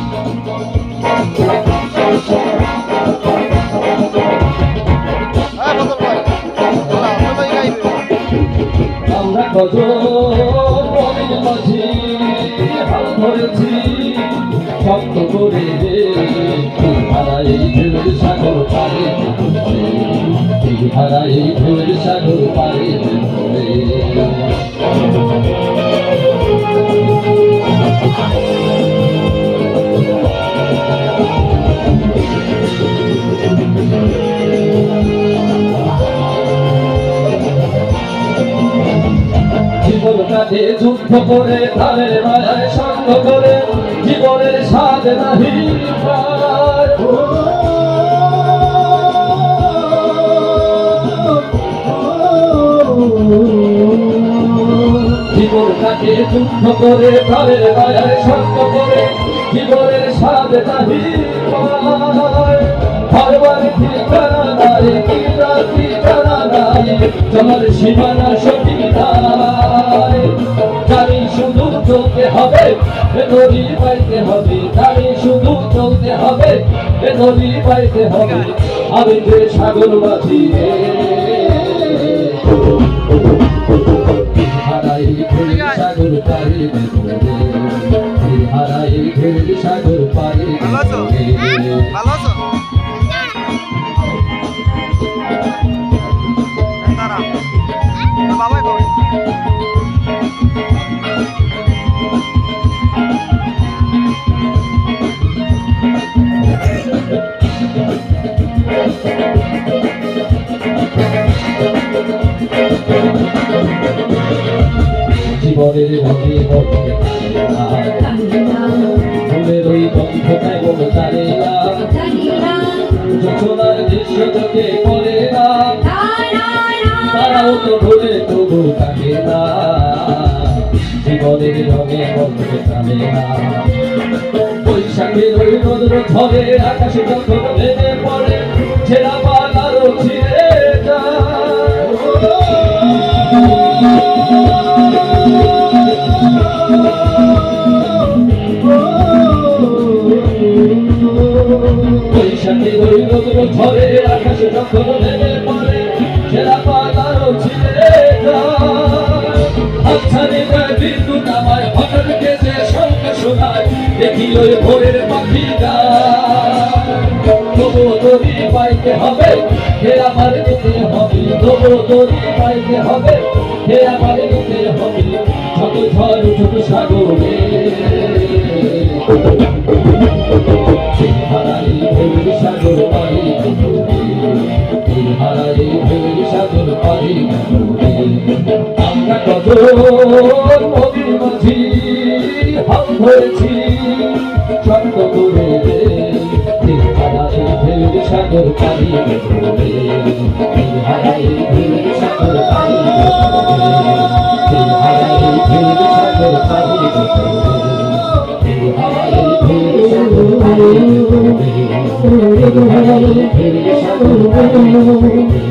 নাম আমরা কত মনের মাঝে হাল ধরেছি শক্ত করে দে হারা সাগর পারে হারা এই সাগর পারে জীবন যুদ্ধ করে সঙ্গ করে, জীবনের স্বাদ নাহি জীবন যুদ্ধ করে ধানের মায়ায় সঙ্গ করে, জীবনের স্বাদ নাহি ঠিকানা নাই ঠিকানা নাই তোমার সীমানা চলতে হবে, এ নদী পাইতে হবে, তারে শুধু চলতে হবে, এ নদী পাইতে হবে, আমি যে সাগর মাঝি। হারাই ঘের সাগর পারি হারাই ঘের সাগর জীবনের রঙে বদলে ফুলের ওই গন্ধটাই বলো না যোচনার দৃশ্য চোখে পড়ে তারাও তো ভুলে তবু থাকে জীবনের রঙে জানে না বৈশাখের ওই রোদ্র ঝরে আকাশে যখন ভেঙে পড়ে ছেঁড়া বৈশাখের ওই রোদ্র ঝরে আকাশে যখন ভেঙে পড়ে ছেঁড়া পাল আরও ছিঁড়ে আচ্ছানে ছোট সাগরে। হারাই ভেবে সাগর পারি হারাই সাগর পারি হারাই সাগর পারি হারাই সাগর পারি